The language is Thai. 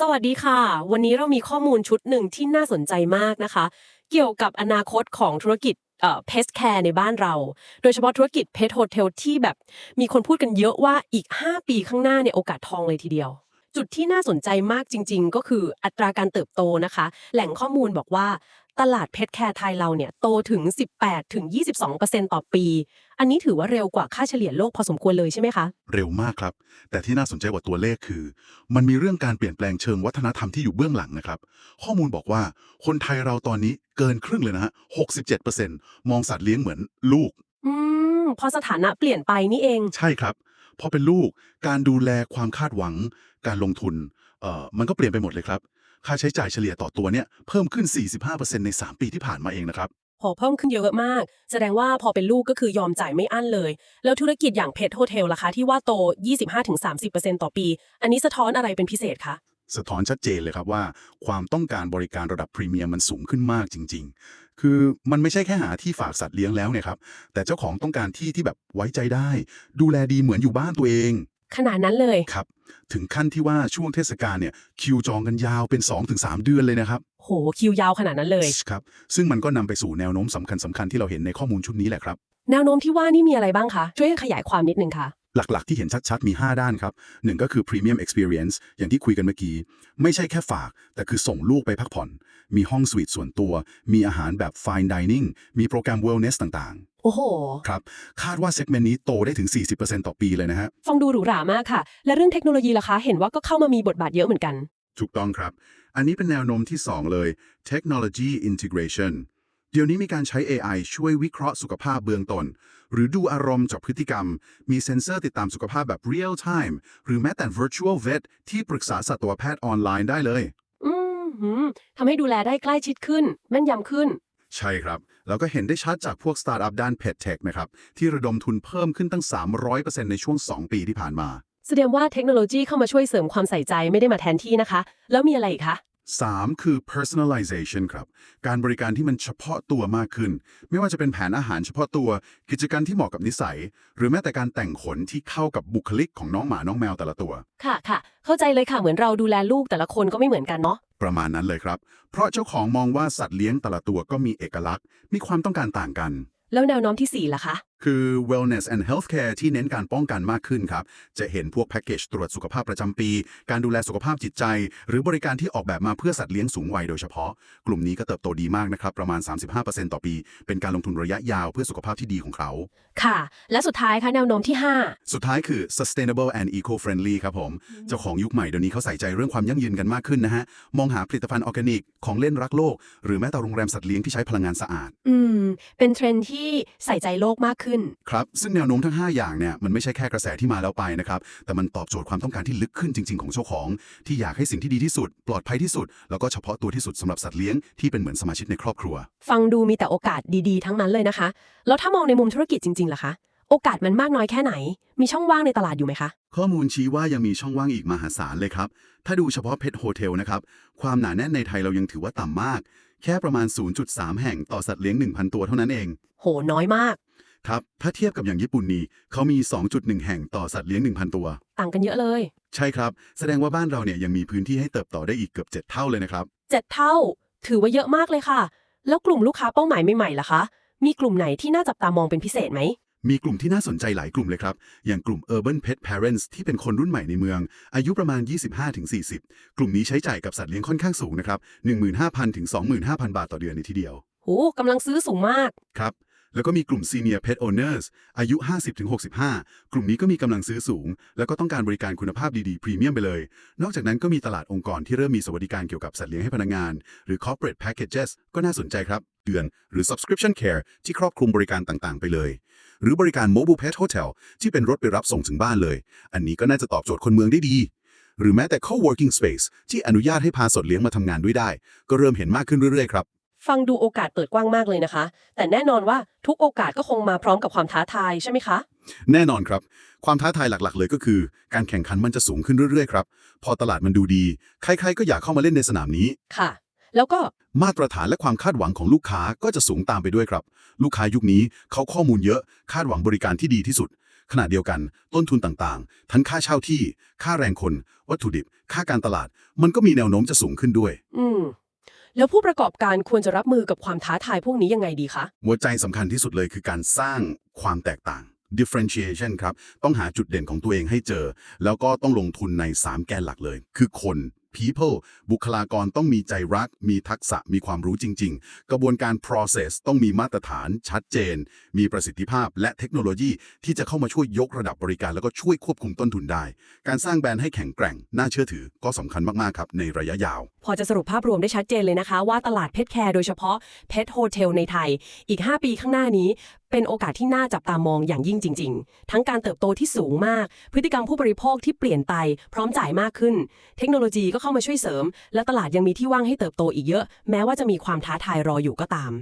สวัสดีค่ะ วันนี้เรามีข้อมูลชุดหนึ่งที่น่าสนใจมากนะคะ เกี่ยวกับอนาคตของธุรกิจเอ่อ pest care ในบ้านเรา โดยเฉพาะธุรกิจเพสโฮเทลที่แบบ มีคนพูดกันเยอะว่าอีก 5 ปีข้างหน้าเนี่ยโอกาสทองเลยทีเดียว จุดที่น่าสนใจมากจริง ๆ ก็คืออัตราการเติบโตนะคะ แหล่งข้อมูลบอกว่า ตลาดเพ t แคร์ไทยเราเนี่ยโตถึง 18 ถึง 22%ต่อปี อันนี้ถือว่าเร็วกว่าค่าเฉลี่ยโลกพอสมควรเลยใช่ไหมคะ เร็วมากครับ แต่ที่น่าสนใจกว่าตัวเลขคือ มันมีเรื่องการเปลี่ยนแปลงเชิงวัฒนธรรมที่อยู่เบื้องหลังนะครับ ข้อมูลบอกว่าคนไทยเราตอนนี้เกินครึ่งเลยนะฮะ67%มองสัตว์เลี้ยงเหมือนลูก อืมพอสถานะเปลี่ยนไปนี่เอง ใช่ครับ พอเป็นลูก การดูแลความคาดหวัง การลงทุน เอ่อ มันก็เปลี่ยนไปหมดเลยครับ ค่าใช้จ่ายเฉลี่ยต่อตัวเนี่ยเพิ่มขึ้น 45%ใน 3 ปีที่ผ่านมาเองนะครับพอเพิ่มขึ้นเยอะมาก แสดงว่าพอเป็นลูกก็คือยอมจ่ายไม่อั้นเลย แล้วธุรกิจอย่างเพ t โฮเทลล่ะคะที่ว่าโต 25-30%ต่อปี อันนี้สะท้อนอะไรเป็นพิเศษคะสะท้อนชัดเจนเลยครับว่า ความต้องการบริการระดับพรีเมียมมันสูงขึ้นมากจริง ๆ คือมันไม่ใช่แค่หาที่ฝากสัตว์เลี้ยงแล้วเนี่ยครับ แต่เจ้าของต้องการที่ที่แบบไว้ใจได้ ดูแลดีเหมือนอยู่บ้านตัวเอง ขนาดนั้นเลย ครับ ถึงขั้นที่ว่าช่วงเทศกาลเนี่ยคิวจองกันยาวเป็น 2-3 เดือนเลยนะครับ โหคิวยาวขนาดนั้นเลย ครับ ซึ่งมันก็นำไปสู่แนวโน้มสำคัญสคัญๆที่เราเห็นในข้อมูลชุดนี้แหละครับ แนวโน้มที่ว่านี่มีอะไรบ้างคะ ช่วยขยายความนิดนึงค่ะ หลักๆ ที่เห็นชัดๆ มี 5 ด้านครับหนึ่งก็คือ Premium Experience อย่างที่คุยกันเมื่อกี้ ไม่ใช่แค่ฝาก แต่คือส่งลูกไปพักผ่อน มีห้องสวีทส่วนตัว มีอาหารแบบ Fine Dining มีโปรแกรม Wellness ต่างโอ้โหๆครับ คาดว่าเซกเมนต์นี้โตได้ถึง 40%ต่อปีเลยนะฮะ ฟังดูหรูหรามากค่ะ และเรื่องเทคโนโลยีล่ะคะ เห็นว่าก็เข้ามามีบทบาทเยอะเหมือนกัน ถูกต้องครับ อันนี้เป็นแนวโน้มที่ 2 เลย Technology Integration เดี๋ยวนี้มีการใช้ AI ช่วยวิเคราะห์สุขภาพเบื้องต้นหรือดูอารมณ์จากพฤติกรรม มีเซ็นเซอร์ติดตามสุขภาพแบบ Real Time หรือแม้แต่ Virtual Vet ที่ปรึกษาสัตวแพทย์ออนไลน์ได้เลยอืมหืม ทำให้ดูแลได้ใกล้ชิดขึ้น แม่นยำขึ้น ใช่ครับ แล้วก็เห็นได้ชัดจากพวกสตาร์ทอัพด้าน Pet Tech นะครับ ที่ระดมทุนเพิ่มขึ้นตั้ง 300%ในช่วง 2 ปีที่ผ่านมา แสดงว่าเทคโนโลยีเข้ามาช่วยเสริมความใส่ใจไม่ได้มาแทนที่นะคะ แล้วมีอะไรอีกคะ 3 คือ personalization ครับ การบริการที่มันเฉพาะตัวมากขึ้น ไม่ว่าจะเป็นแผนอาหารเฉพาะตัว กิจกรรมที่เหมาะกับนิสัย หรือแม้แต่การแต่งขนที่เข้ากับบุคลิกของน้องหมาน้องแมวแต่ละตัว ค่ะค่ะ เข้าใจเลยค่ะ เหมือนเราดูแลลูกแต่ละคนก็ไม่เหมือนกันเนาะ ประมาณนั้นเลยครับ เพราะเจ้าของมองว่าสัตว์เลี้ยงแต่ละตัวก็มีเอกลักษณ์ มีความต้องการต่างกัน แล้วแนวโน้มที่4ล่ะคะ คือ wellness and healthcare ที่เน้นการป้องกันมากขึ้นครับ จะเห็นพวกแพ็กเกจตรวจสุขภาพประจำปี การดูแลสุขภาพจิตใจ หรือบริการที่ออกแบบมาเพื่อสัตว์เลี้ยงสูงวัยโดยเฉพาะ กลุ่มนี้ก็เติบโตดีมากนะครับ ประมาณ 35%ต่อปี เป็นการลงทุนระยะยาวเพื่อสุขภาพที่ดีของเขา ค่ะ และสุดท้ายคะแนวโน้มที่สุดท้ายคือ sustainable and eco-friendly ครับผม เจ้าของยุคใหม่เดี๋ยวนี้เขาใส่ใจเรื่องความยั่งยืนกันมากขึ้นนะฮะ มองหาผลิตภัณฑ์ออร์แกนิก ของเล่นรักโลก หรือแม้แต่โรงแรมสัตว์เลี้ยงที่ใช้พลังงานสะอาด5อืม เป็นเทรนด์ที่ใส่ใจโลกมากขึ้นครับ ซึ่งแนวโน้มทั้ง 5 อย่างเนี่ยมันไม่ใช่แค่กระแสที่มาแล้วไปนะครับ แต่มันตอบโจทย์ความต้องการที่ลึกขึ้นจริง ๆ ของเจ้าของ ที่อยากให้สิ่งที่ดีที่สุด ปลอดภัยที่สุด แล้วก็เฉพาะตัวที่สุดสำหรับสัตว์เลี้ยงที่เป็นเหมือนสมาชิกในครอบครัว ฟังดูมีแต่โอกาสดีๆ ทั้งนั้นเลยนะคะ แล้วถ้ามองในมุมธุรกิจจริงๆล่ะคะ โอกาสมันมากน้อยแค่ไหน มีช่องว่างในตลาดอยู่ไหมคะ ข้อมูลชี้ว่ายังมีช่องว่างอีกมหาศาลเลยครับ ถ้าดูเฉพาะเพ t โฮเทลนะครับ ความหนาแน่นในไทยเรายังถือว่าต่ำมาก แค่ประมาณ 0.3 แห่งต่อสัตว์เลี้ยง 1,000 ตัวเท่านั้นเอง โหน้อยมาก ครับ ถ้าเทียบกับอย่างญี่ปุ่นนี่เขามี 2.1 แห่งต่อสัตว์เลี้ยง 1,000 ตัว ต่างกันเยอะเลย ใช่ครับ แสดงว่าบ้านเราเนี่ยยังมีพื้นที่ให้เติบโตได้อีกเกือบ 7 เท่าเลยนะครับเจ็ดเท่า ถือว่าเยอะมากเลยค่ะ แล้วกลุ่มลูกค้าเป้าหมายใหม่ๆล่ะคะ มีกลุ่มไหนที่น่าจับตามองเป็นพิเศษไหมมีกลุ่มที่น่าสนใจหลายกลุ่มเลยครับ อย่างกลุ่ม Urban Pet Parents ที่เป็นคนรุ่นใหม่ในเมือง อายุประมาณ 25-40 กลุ่มนี้ใช้จ่ายกับสัตว์เลี้ยงค่อนข้างสูงนะครับ 15,000 ถึง 25,000 บาทต่อเดือนในทีเดียว โหกำลังซื้อสูงมาก ครับ แล้วก็มีกลุ่ม Senior Pet Owners อายุ 50-65 กลุ่มนี้ก็มีกำลังซื้อสูง แล้วก็ต้องการบริการคุณภาพดีๆ พรีเมียมไปเลย นอกจากนั้นก็มีตลาดองค์กรที่เริ่มมีสวัสดิการเกี่ยวกับสัตว์เลี้ยงให้พนักงาน หรือ Corporate Packages ก็น่าสนใจครับเดือน หรือ Subscription Care ที่ครอบคลุมบริการต่างๆ ไปเลย หรือบริการ Mobile Pet Hotel ที่เป็นรถไปรับส่งถึงบ้านเลย อันนี้ก็น่าจะตอบโจทย์คนเมืองได้ดี หรือแม้แต่ Co-working Space ที่อนุญาตให้พาสัตว์เลี้ยงมาทำงานด้วยได้ ก็เริ่มเห็นมากขึ้นเรื่อยๆ ครับ ฟังดูโอกาสเปิดกว้างมากเลยนะคะ แต่แน่นอนว่าทุกโอกาสก็คงมาพร้อมกับความท้าทายใช่ไหมคะ แน่นอนครับ ความท้าทายหลักๆ เลยก็คือ การแข่งขันมันจะสูงขึ้นเรื่อยๆครับ พอตลาดมันดูดี ใครๆ ก็อยากเข้ามาเล่นในสนามนี้ ค่ะ แล้วก็มาตรฐานและความคาดหวังของลูกค้าก็จะสูงตามไปด้วยครับ ลูกค้ายุคนี้เขาข้อมูลเยอะ คาดหวังบริการที่ดีที่สุด ขณะเดียวกัน ต้นทุนต่างๆ ทั้งค่าเช่าที่ ค่าแรงคน วัตถุดิบ ค่าการตลาด มันก็มีแนวโน้มจะสูงขึ้นด้วย อืม แล้วผู้ประกอบการควรจะรับมือกับความท้าทายพวกนี้ยังไงดีคะ หัวใจสำคัญที่สุดเลยคือการสร้างความแตกต่าง differentiation ครับ ต้องหาจุดเด่นของตัวเองให้เจอ แล้วก็ต้องลงทุนใน 3 แกนหลักเลย คือคน people บุคลากรต้องมีใจรัก มีทักษะ มีความรู้จริง ๆ กระบวนการ process ต้องมีมาตรฐาน ชัดเจน มีประสิทธิภาพ และเทคโนโลยีที่จะเข้ามาช่วยยกระดับบริการ แล้วก็ช่วยควบคุมต้นทุนได้ การสร้างแบรนด์ให้แข็งแกร่ง น่าเชื่อถือ ก็สำคัญมากๆ ครับ ในระยะยาว พอจะสรุปภาพรวมได้ชัดเจนเลยนะคะ ว่าตลาดเพชรแคร์โดยเฉพาะเพชรโฮเทลในไทย อีก 5 ปีข้างหน้านี้ เป็นโอกาสที่น่าจับตามองอย่างยิ่งจริง ๆ ทั้งการเติบโตที่สูงมาก พฤติกรรมผู้บริโภคที่เปลี่ยนไป พร้อมจ่ายมากขึ้น เทคโนโลยีก็เข้ามาช่วยเสริม และตลาดยังมีที่ว่างให้เติบโตอีกเยอะ แม้ว่าจะมีความท้าทายรออยู่ก็ตาม